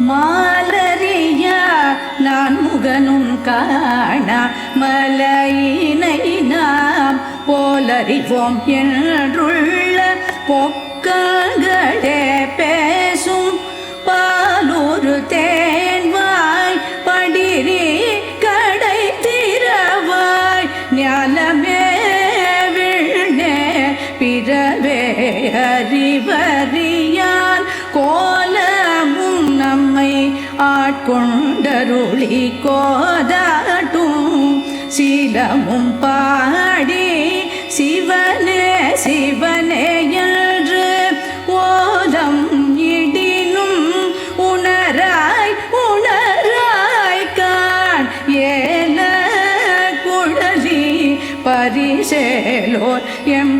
மாலரியா நான் முகனும் காணா மலையினை நாம் போலறிவோம் என்றுள்ள பொக்கங்களே பேசும் பாலூரு தேன்வாய் படிரி கடை திறவாய் ஞானமே விண்ணே பிறவே அறிவாய் ஆட்கொண்டருளி கோதாட்டும் சிலமும் பாடி சிவனே சிவனே என்று ஓதம் இடினும் உணராய் உணராய் காண் ஏல குழலி பரிசேலோர் எம்